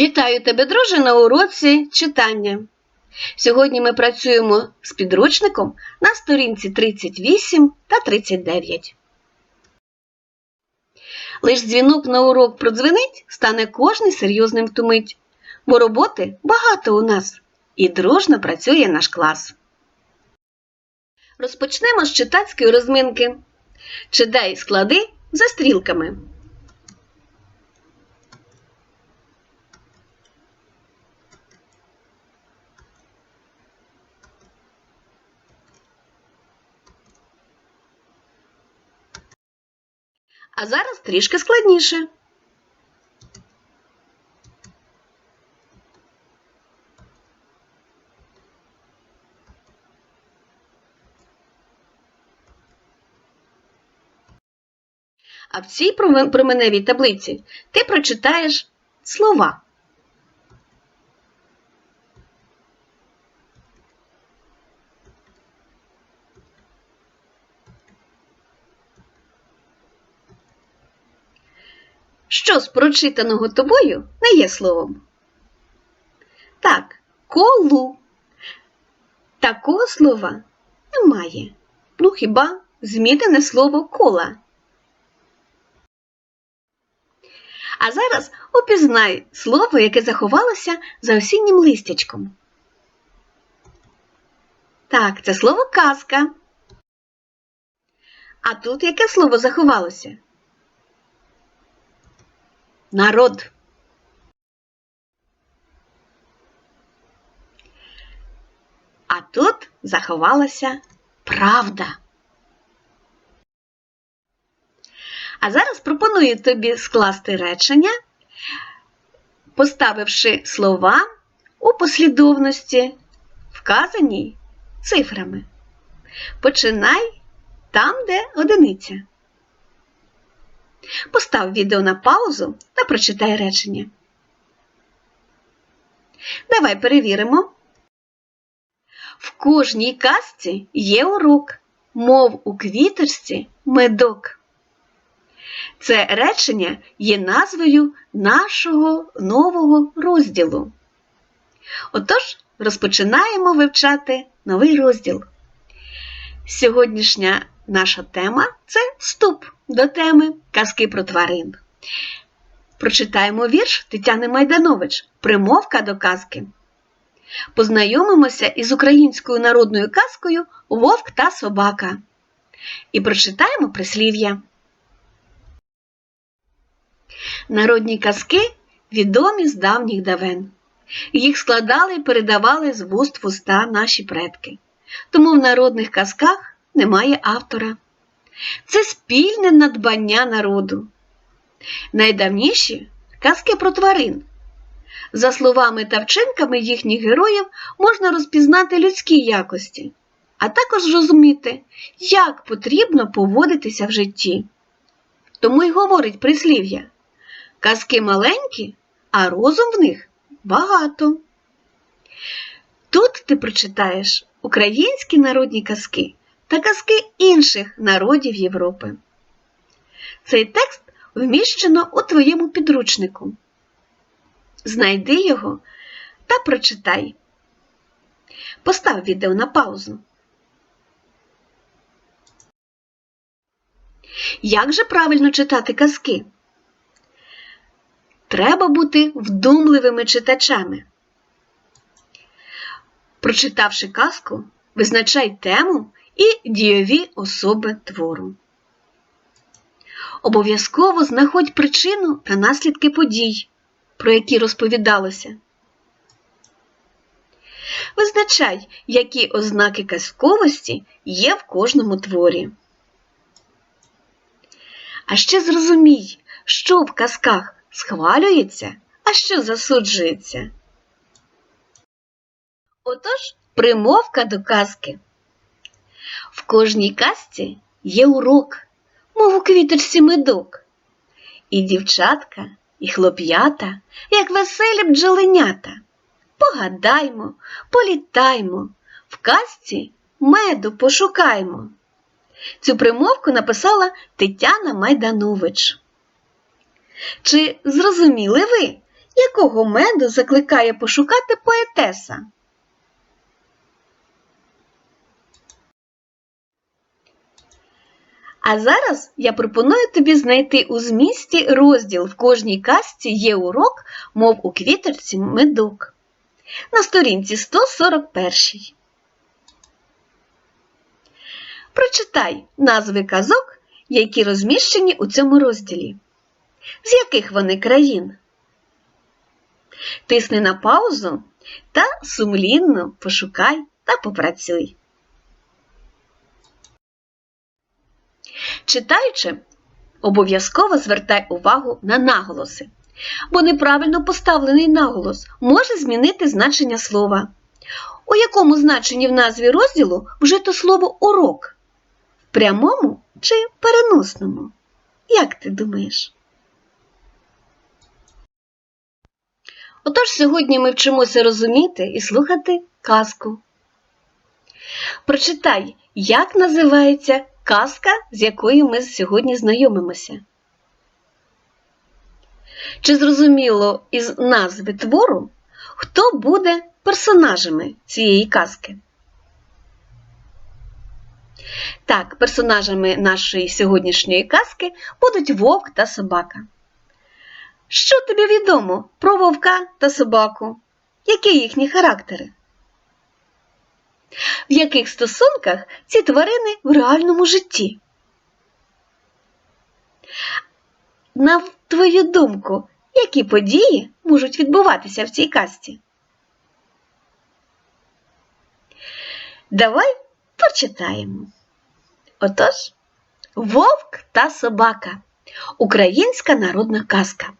Вітаю тебе, друже, на уроці читання. Сьогодні ми працюємо з підручником на сторінці 38 та 39. Лиш дзвінок на урок продзвенить, стане кожний серйозним втумить, бо роботи багато у нас і дружно працює наш клас. Розпочнемо з читацької розминки. Читай склади за стрілками. А зараз трішки складніше. А в цій проме- променевій таблиці ти прочитаєш слова. Що з прочитаного тобою не є словом? Так, колу. Такого слова немає. Ну хіба змінене слово кола. А зараз опізнай слово, яке заховалося за осіннім листячком. Так, це слово казка. А тут яке слово заховалося? Народ. А тут заховалася правда. А зараз пропоную тобі скласти речення, поставивши слова у послідовності, вказаній цифрами. Починай там, де одиниця. Постав відео на паузу та прочитай речення. Давай перевіримо. В кожній казці є урок, мов у квіточці медок. Це речення є назвою нашого нового розділу. Отож, розпочинаємо вивчати новий розділ. Сьогоднішня наша тема це вступ до теми казки про тварин. Прочитаємо вірш Тетяни Майданович Примовка до казки. Познайомимося із українською народною казкою Вовк та собака. І прочитаємо прислів'я. Народні казки відомі з давніх давен. Їх складали і передавали з вуст в уста наші предки. Тому в народних казках немає автора. Це спільне надбання народу. Найдавніші казки про тварин. За словами та вчинками їхніх героїв можна розпізнати людські якості, а також зрозуміти, як потрібно поводитися в житті. Тому й говорить прислів'я казки маленькі, а розум в них багато. Тут ти прочитаєш українські народні казки та казки інших народів Європи. Цей текст вміщено у твоєму підручнику. Знайди його та прочитай. Постав відео на паузу. Як же правильно читати казки? Треба бути вдумливими читачами. Прочитавши казку, визначай тему і дійові особи твору. Обов'язково знаходь причину та наслідки подій, про які розповідалося. Визначай, які ознаки казковості є в кожному творі. А ще зрозумій, що в казках схвалюється, а що засуджується. Отож, примовка до казки. В кожній казці є урок, мов у квіточці медок. І дівчатка, і хлоп'ята, як веселі бджоленята. Погадаймо, політаймо, в казці меду пошукаймо. Цю примовку написала Тетяна Майданович. Чи зрозуміли ви, якого меду закликає пошукати поетеса? А зараз я пропоную тобі знайти у змісті розділ в кожній казці є урок, мов у квітерці медок. На сторінці 141. Прочитай назви казок, які розміщені у цьому розділі. З яких вони країн? Тисни на паузу та сумлінно пошукай та попрацюй. Читаючи, обов'язково звертай увагу на наголоси, бо неправильно поставлений наголос може змінити значення слова. У якому значенні в назві розділу вжито слово урок? В прямому чи переносному? Як ти думаєш? Отож сьогодні ми вчимося розуміти і слухати казку. Прочитай, як називається казка, з якою ми сьогодні знайомимося. Чи зрозуміло із назви твору, хто буде персонажами цієї казки? Так, персонажами нашої сьогоднішньої казки будуть вовк та собака. Що тобі відомо про вовка та собаку? Які їхні характери? В яких стосунках ці тварини в реальному житті? На твою думку, які події можуть відбуватися в цій казці? Давай почитаємо. Отож, Вовк та собака. Українська народна казка.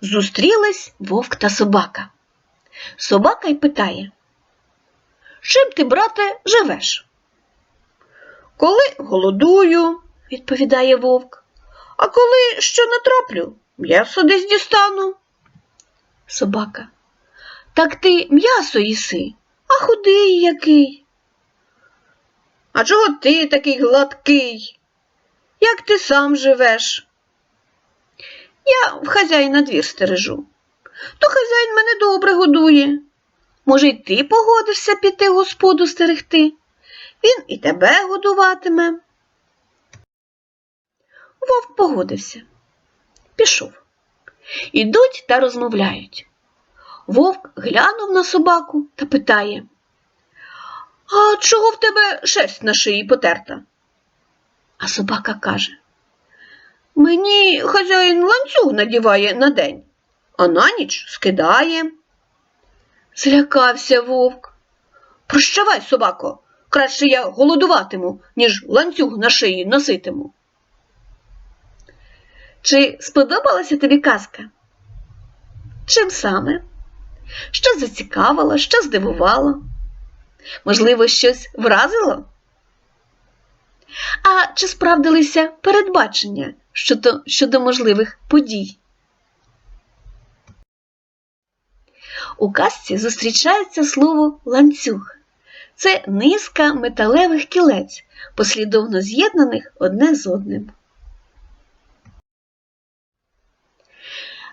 Зустрілись вовк та собака. Собака й питає Чим ти, брате, живеш? Коли голодую, відповідає вовк, а коли що натраплю, м'ясо десь дістану. Собака. Так ти м'ясо їси, а худий який. А чого ти такий гладкий? Як ти сам живеш? Я в хазяїна двір стережу. То хазяїн мене добре годує. Може, й ти погодишся піти господу стерегти? Він і тебе годуватиме. Вовк погодився. Пішов. Ідуть та розмовляють. Вовк глянув на собаку та питає А чого в тебе шерсть на шиї потерта? А собака каже Мені хазяїн ланцюг надіває на день, а на ніч скидає. Злякався вовк. Прощавай, собако, краще я голодуватиму, ніж ланцюг на шиї носитиму. Чи сподобалася тобі казка? Чим саме? Що зацікавило, що здивувало? Можливо, щось вразило? А чи справдилися передбачення щодо, щодо можливих подій? У казці зустрічається слово ланцюг. Це низка металевих кілець, послідовно з'єднаних одне з одним.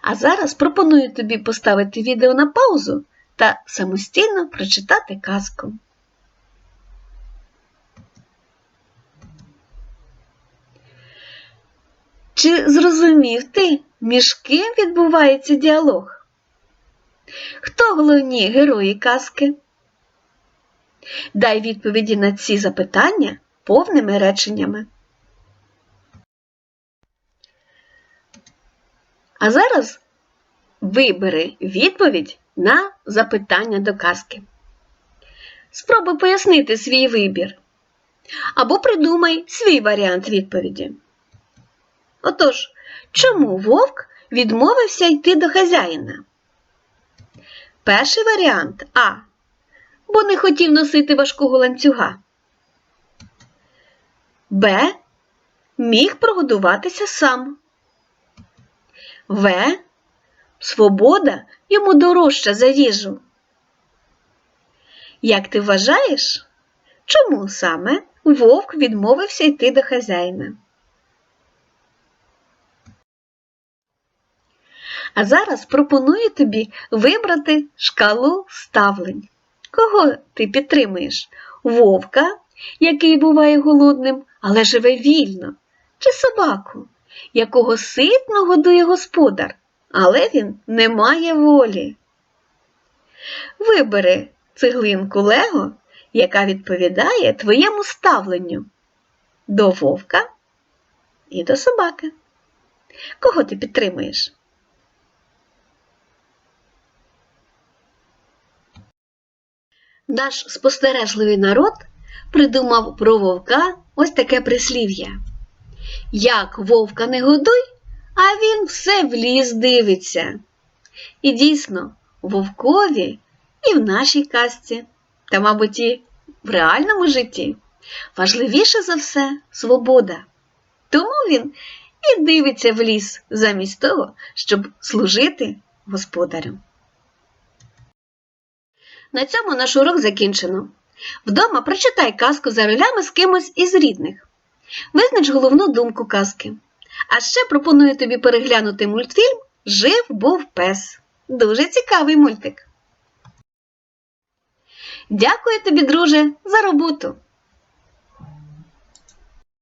А зараз пропоную тобі поставити відео на паузу та самостійно прочитати казку. Чи зрозумів ти, між ким відбувається діалог? Хто головні герої казки? Дай відповіді на ці запитання повними реченнями. А зараз вибери відповідь на запитання до казки. Спробуй пояснити свій вибір. Або придумай свій варіант відповіді. Отож, чому вовк відмовився йти до хазяїна? Перший варіант А. Бо не хотів носити важкого ланцюга. Б. Міг прогодуватися сам. В. Свобода йому дорожча за їжу. Як ти вважаєш, чому саме вовк відмовився йти до хазяїна? А зараз пропоную тобі вибрати шкалу ставлень. Кого ти підтримуєш? Вовка, який буває голодним, але живе вільно, чи собаку, якого ситно годує господар, але він не має волі. Вибери цеглинку Лего, яка відповідає твоєму ставленню до вовка і до собаки. Кого ти підтримуєш? Наш спостережливий народ придумав про вовка ось таке прислів'я. Як вовка не годуй, а він все в ліс дивиться. І дійсно, вовкові і в нашій казці, та, мабуть, і в реальному житті важливіше за все свобода. Тому він і дивиться в ліс замість того, щоб служити господарю. На цьому наш урок закінчено. Вдома прочитай казку за ролями з кимось із рідних. Визнач головну думку казки. А ще пропоную тобі переглянути мультфільм Жив був пес. Дуже цікавий мультик. Дякую тобі, друже, за роботу.